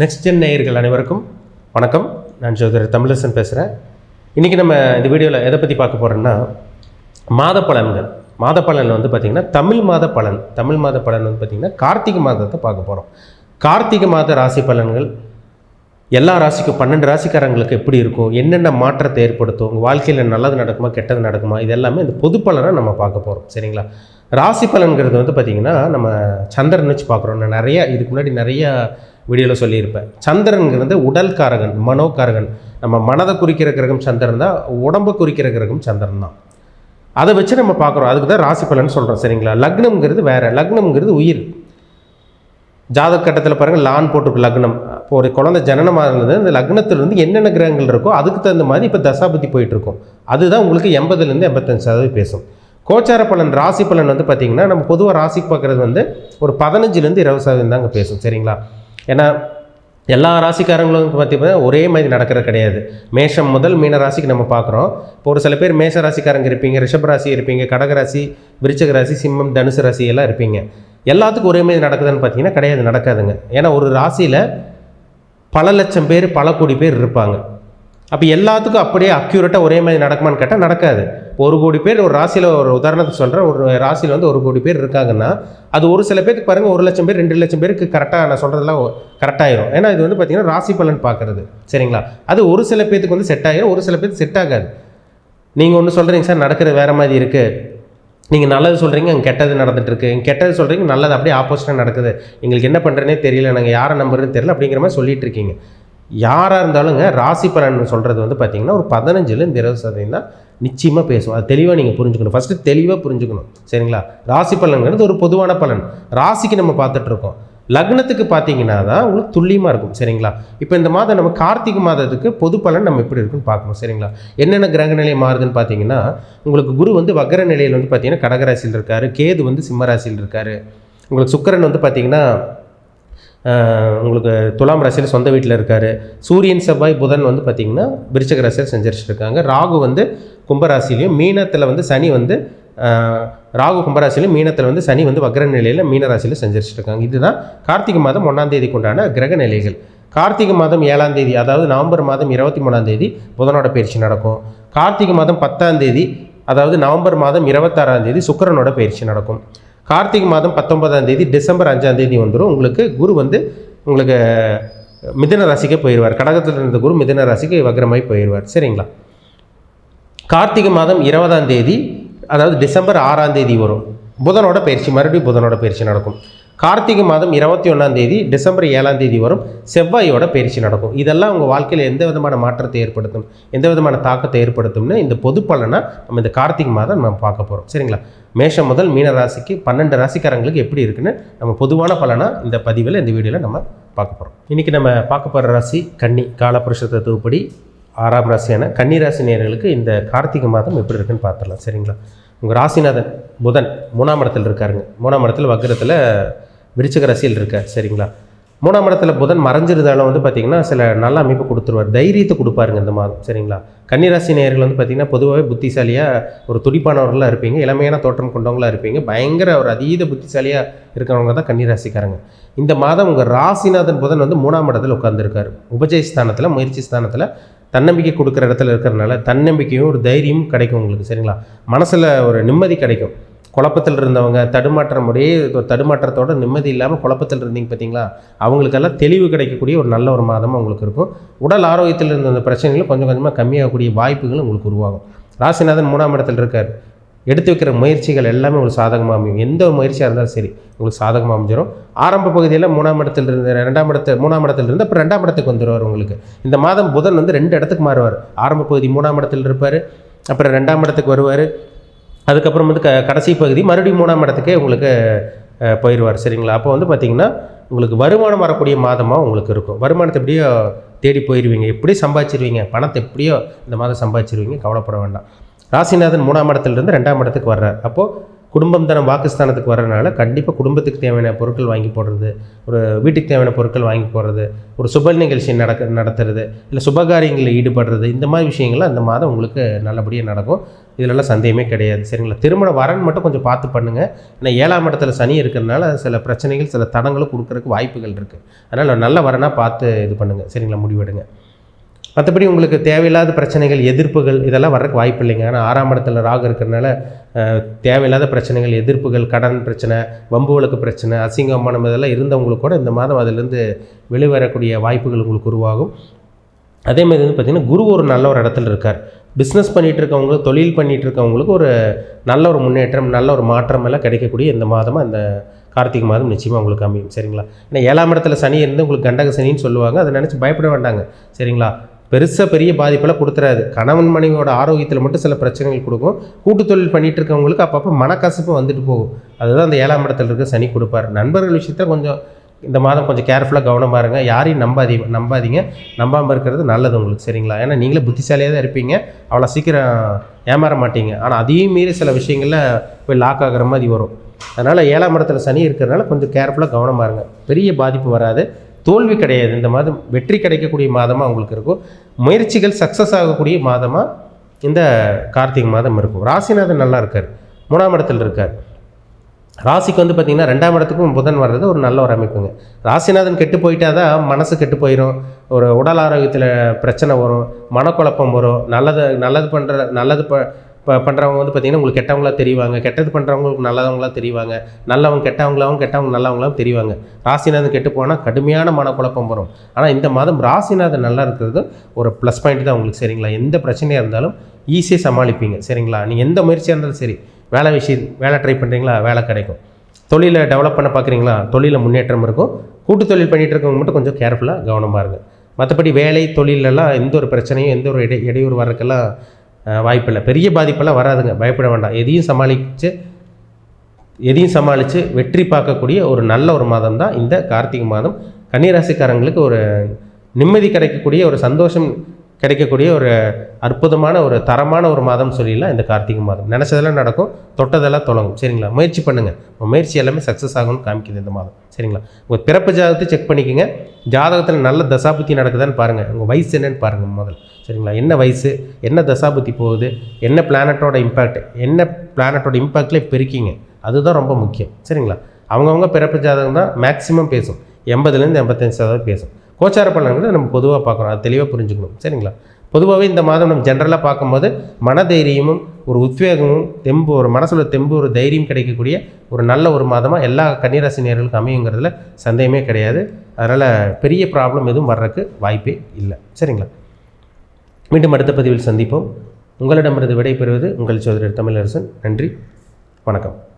Next gen நேயர்கள் அனைவருக்கும் வணக்கம். நான் ஜோதிடர் தமிழரசன் பேசுகிறேன் இன்றைக்கி நம்ம இந்த வீடியோவில் எதை பற்றி பார்க்க போகிறோம்னா மாத பலன்கள் மாத பலன் வந்து பார்த்திங்கன்னா தமிழ் மாத பலன் தமிழ் மாத பலன் வந்து பார்த்திங்கன்னா கார்த்திகை மாதத்தை பார்க்க போகிறோம் கார்த்திகை மாத ராசி பலன்கள் எல்லா ராசிக்கும் பன்னெண்டு ராசிக்காரங்களுக்கு எப்படி இருக்கும்? என்னென்ன மாற்றத்தை ஏற்படுத்தும்? உங்கள் வாழ்க்கையில் நல்லது நடக்குமா கெட்டது நடக்குமா? இது எல்லாமே இந்த பொது பலனாக நம்ம பார்க்க போகிறோம் சரிங்களா? ராசி பலன்கிறது வந்து பார்த்திங்கன்னா நம்ம சந்திரன் வச்சு பார்க்குறோம். நான் நிறையா இதுக்கு முன்னாடி நிறையா வீடியோவில் சொல்லியிருப்பேன். சந்திரன்கிறது உடல்காரகன் மனோக்காரகன் மனோகாரகன். நம்ம மனதை குறிக்கிற கிரகம் சந்திரன் தான் உடம்பை குறிக்கிற கிரகம் சந்திரன் தான். அதை வச்சு நம்ம பார்க்குறோம். அதுக்கு தான் ராசி பலன் சொல்கிறோம் சரிங்களா? லக்னம்ங்கிறது வேறு லக்னம்ங்கிறது உயிர். ஜாதக கட்டத்தில் பாருங்கள் லான் போட்டிருக்கு லக்னம். இப்போ ஒரு குழந்தை ஜனனமாக இருந்தது அந்த லக்னத்திலிருந்து என்னென்ன கிரகங்கள் இருக்கோ அதுக்கு தகுந்த மாதிரி இப்போ தசாபதி போயிட்டுருக்கோம். அதுதான் உங்களுக்கு எண்பதுலேருந்து எண்பத்தஞ்சு சதவீதம் பேசும். கோச்சார பலன் ராசி பலன் வந்து பார்த்திங்கன்னா நம்ம பொதுவாக ராசிக்கு பார்க்குறது வந்து ஒரு பதினஞ்சுலேருந்து இருபது சதவீதம் தாங்க பேசும் சரிங்களா? ஏன்னா எல்லா ராசிக்காரங்களும் பார்த்தீங்கன்னா ஒரே மாதிரி நடக்கிறது கிடையாது. மேஷம் முதல் மீன ராசிக்கு நம்ம பார்க்குறோம் இப்போ ஒரு சில பேர் மேஷ ராசிக்காரங்க இருப்பீங்க ரிஷப ராசி இருப்பீங்க கடக ராசி விருச்சக ராசி சிம்மம் தனுசு ராசி எல்லாம் இருப்பீங்க. எல்லாத்துக்கும் ஒரே மாதிரி நடக்குதுன்னு பார்த்தீங்கன்னா கிடையாது நடக்காதுங்க. ஏன்னா ஒரு ராசியில் பல லட்சம் பேர் பல கோடி பேர் இருப்பாங்க. அப்போ எல்லாத்துக்கும் அப்படியே அக்யூரேட்டாக ஒரே மாதிரி நடக்குமான்னு கேட்டால் நடக்காது. ஒரு கோடி பேர் ஒரு ராசியில் ஒரு உதாரணத்துக்கு சொல்கிறேன் ஒரு ராசியில் வந்து ஒரு கோடி பேர் இருக்காங்கன்னா அது ஒரு சில பேருக்கு பாருங்கள் ஒரு லட்சம் பேர் ரெண்டு லட்சம் பேருக்கு கரெக்டாக நான் சொல்கிறதெல்லாம் கரெக்டாயிரும் ஏன்னா இது வந்து பார்த்திங்கன்னா ராசி பலன் பார்க்குறது சரிங்களா? அது ஒரு சில பேத்துக்கு வந்து செட் ஆகிடும் ஒரு சில பேருக்கு செட் ஆகாது. நீங்கள் ஒன்று சொல்கிறீங்க சார் நடக்கிறது வேறு மாதிரி இருக்குது நீங்கள் நல்லது சொல்கிறீங்க அங்கே கெட்டது நடந்துட்டுருக்கு. இங்கே கெட்டது சொல்கிறீங்க நல்லது அப்படியே ஆப்போசிட்டாக நடக்குது. எங்களுக்கு என்ன பண்ணுறேனே தெரியல நாங்கள் யாரை நம்புறதுன்னு தெரியல அப்படிங்கிற மாதிரி சொல்லிட்டு இருக்கீங்க. யாராக இருந்தாலுங்க ராசி பலன் சொல்கிறது வந்து பார்த்தீங்கன்னா ஒரு பதினஞ்சுலேருந்து இருபது சதவீதம் தான் நிச்சயமாக பேசுவோம். அது தெளிவாக நீங்கள் புரிஞ்சுக்கணும். ஃபஸ்ட்டு தெளிவாக புரிஞ்சுக்கணும். சரிங்களா? ராசி பலன்கிறது ஒரு பொதுவான பலன். ராசிக்கு நம்ம பார்த்துட்ருக்கோம். லக்னத்துக்கு பார்த்தீங்கன்னா தான் உங்களுக்கு துல்லியமாக இருக்கும். சரிங்களா? இப்போ இந்த மாதம் நம்ம கார்த்திகை மாதத்துக்கு பொது பலன் நம்ம எப்படி இருக்குன்னு பார்க்கணும். சரிங்களா? என்னென்ன கிரக நிலை மாறுதுன்னு பார்த்தீங்கன்னா உங்களுக்கு குரு வந்து வக்கர நிலையில் வந்து பார்த்தீங்கன்னா கடகராசியில் இருக்கார். கேது வந்து சிம்மராசியில் இருக்கார். உங்களுக்கு சுக்கரன் வந்து பார்த்தீங்கன்னா உங்களுக்கு துலாம் ராசியில் சொந்த வீட்டில் இருக்கார். சூரியன் செவ்வாய் புதன் வந்து பார்த்திங்கன்னா விருச்சக ராசியில் செஞ்சரிச்சிட்டு இருக்காங்க ராகு வந்து கும்பராசிலையும் மீனத்தில் வந்து சனி வந்து ராகு கும்பராசிலையும் மீனத்தில் வந்து சனி வந்து வக்ர நிலையில் மீனராசியில் ராசியில் இருக்காங்க இதுதான் கார்த்திகை மாதம் ஒன்றாம் தேதிக்கு உண்டான கிரக நிலைகள். கார்த்திகை மாதம் ஏழாம் தேதி அதாவது நவம்பர் மாதம் இருபத்தி மூணாம் தேதி புதனோட பயிற்சி நடக்கும். கார்த்திகை மாதம் பத்தாம் தேதி அதாவது நவம்பர் மாதம் இருபத்தாறாம் தேதி சுக்கிரனோட பயிற்சி நடக்கும். கார்த்திகை மாதம் பத்தொன்பதாம் தேதி டிசம்பர் அஞ்சாம் தேதி வந்துடும் உங்களுக்கு குரு வந்து உங்களுக்கு மிதன ராசிக்கே போயிடுவார் கடகத்தில் இருந்த குரு மிதன ராசிக்கு வக்ரமாய் போயிடுவார் சரிங்களா? கார்த்திகை மாதம் இருபதாம் தேதி அதாவது டிசம்பர் ஆறாம் தேதி வரும். புதனோட பயிற்சி மறுபடியும் புதனோட பயிற்சி நடக்கும். கார்த்திகை மாதம் இருபத்தி ஒன்றாம் தேதி டிசம்பர் ஏழாம் தேதி வரும் செவ்வாயோட பயிற்சி நடக்கும். இதெல்லாம் உங்கள் வாழ்க்கையில் எந்த விதமான மாற்றத்தை ஏற்படுத்தும் எந்த விதமான தாக்கத்தை ஏற்படுத்தும்னு இந்த பொது பலனை நம்ம இந்த கார்த்திகை மாதம் நம்ம பார்க்க போகிறோம் சரிங்களா? மேஷம் முதல் மீன ராசிக்கு பன்னெண்டு ராசிக்காரங்களுக்கு எப்படி இருக்குன்னு நம்ம பொதுவான பலனாக இந்த பதிவில் இந்த வீடியோவில் நம்ம பார்க்க போகிறோம் இன்றைக்கி நம்ம பார்க்க போகிற ராசி கன்னி காலபுருஷ தத்துவப்படி ஆறாம் ராசியான கன்னி ராசி நேர்களுக்கு இந்த கார்த்திகை மாதம் எப்படி இருக்குன்னு பார்த்துடலாம். சரிங்களா? உங்கள் ராசிநாதன் புதன் மூணாம் இடத்துல இருக்காருங்க. மூணாம் இடத்துல வக்கரத்தில் விருச்சிக ராசியில் இருக்கார். சரிங்களா? மூணாம் இடத்துல புதன் மறைஞ்சிருந்தாலும் வந்து பார்த்திங்கன்னா சில நல்ல அமைப்பு கொடுத்துருவார். தைரியத்தை கொடுப்பாருங்க இந்த மாதம் சரிங்களா? கன்னிராசி நேயர்கள் வந்து பார்த்திங்கன்னா பொதுவாகவே புத்திசாலியாக ஒரு துடிப்பானவர்களாக இருப்பீங்க இளமையான தோற்றம் கொண்டவங்களா இருப்பீங்க. பயங்கர ஒரு அதீத புத்திசாலியாக இருக்கிறவங்க தான் கன்னிராசிக்காரங்க. இந்த மாதம் உங்கள் ராசிநாதன் புதன் வந்து மூணாம் இடத்துல உட்காந்துருக்காரு உபஜய ஸ்தானத்தில் முயற்சி ஸ்தானத்தில் தன்னம்பிக்கை கொடுக்குற இடத்துல இருக்கிறனால தன்னம்பிக்கையும் ஒரு தைரியமும் கிடைக்கும் உங்களுக்கு சரிங்களா? மனசில் ஒரு நிம்மதி கிடைக்கும். குழப்பத்தில் இருந்தவங்க தடுமாற்றம் ஒரே தடுமாற்றத்தோட நிம்மதி இல்லாமல் குழப்பத்தில் இருந்தீங்க பார்த்தீங்களா? அவங்களுக்கெல்லாம் தெளிவு கிடைக்கக்கூடிய ஒரு நல்ல ஒரு மாதமாக உங்களுக்கு இருக்கும். உடல் ஆரோக்கியத்தில் இருந்த அந்த பிரச்சனைகளும் கொஞ்சம் கொஞ்சமாக கம்மியாகக்கூடிய வாய்ப்புகளும் உங்களுக்கு உருவாகும். ராசிநாதன் மூணாம் இடத்துல இருக்கார். எடுத்து வைக்கிற முயற்சிகள் எல்லாமே உங்களுக்கு சாதகமாக அமையும். எந்த ஒரு முயற்சியாக இருந்தாலும் சரி உங்களுக்கு சாதகமாக அமைஞ்சிடும் ஆரம்ப பகுதியில் மூணாம் இடத்துல இருந்து ரெண்டாம் இடத்து மூணாம் இடத்துல இருந்து அப்புறம் ரெண்டாம் இடத்துக்கு வந்துடுவார் உங்களுக்கு. இந்த மாதம் புதன் வந்து ரெண்டு இடத்துக்கு மாறுவார். ஆரம்ப பகுதி மூணாம் இடத்துல இருப்பார். அப்புறம் ரெண்டாம் இடத்துக்கு வருவார். அதுக்கப்புறம் வந்து க கடைசி பகுதி மறுபடியும் மூணாம் இடத்துக்கே உங்களுக்கு போயிடுவார் சரிங்களா? அப்போ வந்து பார்த்திங்கன்னா உங்களுக்கு வருமானம் வரக்கூடிய மாதமாக உங்களுக்கு இருக்கும். வருமானத்தை எப்படியோ தேடி போயிடுவீங்க எப்படி சம்பாதிச்சிருவீங்க? பணத்தை எப்படியோ இந்த மாதம் சம்பாதிச்சிருவீங்க. கவலைப்பட வேண்டாம். ராசிநாதன் மூணாம் இடத்துலேருந்து ரெண்டாம் இடத்துக்கு வர்றார். அப்போது குடும்பம் தனம் வாக்குஸ்தானத்துக்கு வரனால கண்டிப்பாக குடும்பத்துக்கு தேவையான பொருட்கள் வாங்கி போடுறது ஒரு வீட்டுக்கு தேவையான பொருட்கள் வாங்கி போடுறது ஒரு சுப நிகழ்ச்சி நடக்க நடத்துறது இல்லை சுபகாரியங்களில் ஈடுபடுறது இந்த மாதிரி விஷயங்கள்லாம் அந்த மாதம் உங்களுக்கு நல்லபடியாக நடக்கும். இதிலெல்லாம் சந்தேகமே கிடையாது. சரிங்களா? திருமண வரன் மட்டும் கொஞ்சம் பார்த்து பண்ணுங்கள் ஏன்னா ஏழாம் இடத்துல சனி இருக்கிறதுனால சில பிரச்சனைகள் சில தடங்களும் கொடுக்குறதுக்கு வாய்ப்புகள் இருக்குது அதனால் நல்ல வரனாக பார்த்து இது பண்ணுங்கள் சரிங்களா? முடிவெடுங்க. மற்றபடி உங்களுக்கு தேவையில்லாத பிரச்சனைகள் எதிர்ப்புகள் இதெல்லாம் வர்றதுக்கு வாய்ப்பு இல்லைங்க. ஆனால் ஆறாம் இடத்துல ராகு இருக்கிறனால தேவையில்லாத பிரச்சனைகள் எதிர்ப்புகள் கடன் பிரச்சனை வம்பு வழக்கு பிரச்சனை அசிங்கமானம் இதெல்லாம் இருந்தவங்களுக்கு கூட இந்த மாதம் அதிலிருந்து வெளிவரக்கூடிய வாய்ப்புகள் உங்களுக்கு உருவாகும். அதே மாதிரி வந்து பார்த்திங்கன்னா குரு ஒரு நல்ல ஒரு இடத்துல இருக்கார். பிஸ்னஸ் பண்ணிகிட்டு இருக்கவங்க தொழில் பண்ணிகிட்டு இருக்கவங்களுக்கு ஒரு நல்ல ஒரு முன்னேற்றம் நல்ல ஒரு மாற்றம் எல்லாம் கிடைக்கக்கூடிய இந்த மாதமாக இந்த கார்த்திகை மாதம் நிச்சயமாக உங்களுக்கு அமையும். சரிங்களா? ஏன்னா ஏழாம் இடத்துல சனி இருந்து உங்களுக்கு கண்டக சனின்னு சொல்லுவாங்க. அதை நினச்சி பயப்பட வேண்டாங்க. சரிங்களா? பெருசாக பெரிய பாதிப்பெல்லாம் கொடுத்துறாது. கணவன் மனைவியோட ஆரோக்கியத்தில் மட்டும் சில பிரச்சனைகள் கொடுக்கும். கூட்டு தொழில் பண்ணிட்டு இருக்கவங்களுக்கு அப்பப்போ மனக்கசப்பு வந்துட்டு போகும். அதுதான் அந்த ஏழாம் இடத்துல இருக்க சனி கொடுப்பார். நண்பர்கள் விஷயத்தில் கொஞ்சம் இந்த மாதம் கொஞ்சம் கேர்ஃபுல்லாக கவனமாக இருங்க. யாரையும் நம்பாதீ நம்பாதீங்க. நம்பாமல் இருக்கிறது நல்லது உங்களுக்கு சரிங்களா? ஏன்னா நீங்களே புத்திசாலியாக தான் இருப்பீங்க. அவ்வளோ சீக்கிரம் ஏமாற மாட்டீங்க. ஆனால் அதையும் மீறி சில விஷயங்களில் போய் லாக் ஆகுற மாதிரி வரும். அதனால் ஏழாம் இடத்துல சனி இருக்கிறதுனால கொஞ்சம் கேர்ஃபுல்லாக கவனமாக இருங்க. பெரிய பாதிப்பு வராது. தோல்வி கிடையாது. இந்த மாதம் வெற்றி கிடைக்கக்கூடிய மாதமாக உங்களுக்கு இருக்கும். முயற்சிகள் சக்ஸஸ் ஆகக்கூடிய மாதமாக இந்த கார்த்திகை மாதம் இருக்கும். ராசிநாதன் நல்லா இருக்கார். மூணாம் இடத்துல இருக்கார். ராசிக்கு வந்து பார்த்திங்கன்னா ரெண்டாம் இடத்துக்கும் புதன் வர்றது ஒரு நல்ல ஒரு அமைப்புங்க. ராசிநாதன் கெட்டு போயிட்டா தான் மனசு கெட்டு போயிடும் ஒரு உடல் ஆரோக்கியத்தில் பிரச்சனை வரும். மனக்குழப்பம் வரும். நல்லது நல்லது பண்ணுற நல்லது ப இப்போ பண்ணுறவங்க வந்து பார்த்திங்கன்னா உங்களுக்கு கெட்டவங்களா தெரிவாங்க. கெட்டது பண்ணுறவங்களுக்கு நல்லவங்களாக தெரிவாங்க. நல்லவங்க கெட்டவங்களாகவும் கெட்டவங்க நல்லவங்களாவும் தெரிவாங்க. ராசிநாதன் கெட்டு போனால் கடுமையான மனக்குழப்பம் வரும். ஆனால் இந்த மாதம் ராசிநாதன் நல்லா இருக்கிறது ஒரு ப்ளஸ் பாயிண்ட் தான் உங்களுக்கு சரிங்களா? எந்த பிரச்சனையாக இருந்தாலும் ஈஸியாக சமாளிப்பீங்க சரிங்களா? நீங்கள் எந்த முயற்சியாக இருந்தாலும் சரி வேலை விஷயம் வேலை ட்ரை பண்ணுறீங்களா வேலை கிடைக்கும். தொழிலை டெவலப் பண்ண பார்க்குறீங்களா தொழிலில் முன்னேற்றம் இருக்கும். கூட்டு தொழில் பண்ணிகிட்டு இருக்கவங்க மட்டும் கொஞ்சம் கேர்ஃபுல்லாக கவனமாக இருங்க. மற்றபடி வேலை தொழிலெல்லாம் எந்த ஒரு பிரச்சனையும் எந்த ஒரு இடை இடையூறு வரக்கெல்லாம் வாய்ப்பில்லை. பெரிய பாதிப்பெல்லாம் வராதுங்க. பயப்பட வேண்டாம். எதையும் சமாளித்து எதையும் சமாளித்து வெற்றி பார்க்கக்கூடிய ஒரு நல்ல ஒரு மாதம் தான் இந்த கார்த்திகை மாதம். கன்னிராசிக்காரங்களுக்கு ஒரு நிம்மதி கிடைக்கக்கூடிய ஒரு சந்தோஷம் கிடைக்கக்கூடிய ஒரு அற்புதமான ஒரு தரமான ஒரு மாதம் சொல்லிடலாம் இந்த கார்த்திகை மாதம். நினச்சதெல்லாம் நடக்கும் தொட்டதெல்லாம் தொடங்கும். சரிங்களா? முயற்சி பண்ணுங்கள் உங்கள் முயற்சி எல்லாமே சக்ஸஸ் ஆகும்னு காமிக்குது இந்த மாதம். சரிங்களா? உங்கள் பிறப்பு ஜாதகத்தை செக் பண்ணிக்கோங்க. ஜாதகத்தில் நல்ல தசாபுத்தி நடக்குதான்னு பாருங்கள் உங்கள் வயசு என்னன்னு பாருங்கள் முதல்ல. சரிங்களா? என்ன வயசு என்ன தசாபுத்தி போகுது என்ன பிளானட்டோட இம்பேக்ட் என்ன பிளானட்டோட இம்பேக்டில் பெருக்கிங்க அதுதான் ரொம்ப முக்கியம். சரிங்களா? அவங்கவுங்க பிறப்பு ஜாதகம் தான் மேக்ஸிமம் பேசும். எண்பதுலேருந்து எண்பத்தஞ்சு சதவீதம் பேசும். கோச்சார பலன்களை நம்ம பொதுவாக பார்க்குறோம் அது தெளிவாக புரிஞ்சுக்கணும். சரிங்களா? பொதுவாகவே இந்த மாதம் நம்ம ஜென்ரலாக பார்க்கும்போது மனதைரியமும் ஒரு உத்வேகமும் தெம்பு ஒரு மனசில் தெம்பு ஒரு தைரியம் கிடைக்கக்கூடிய ஒரு நல்ல ஒரு மாதமாக எல்லா கன்னிராசி நேர்களுக்கும் அமையுங்கிறதுல சந்தேகமே கிடையாது. அதனால் பெரிய ப்ராப்ளம் எதுவும் வர்றதுக்கு வாய்ப்பே இல்லை. சரிங்களா? மீண்டும் அடுத்த பதிவில் சந்திப்போம். உங்களிடமிருந்து விடைபெறுவது உங்கள் சோதரர் தமிழரசன். நன்றி. வணக்கம்.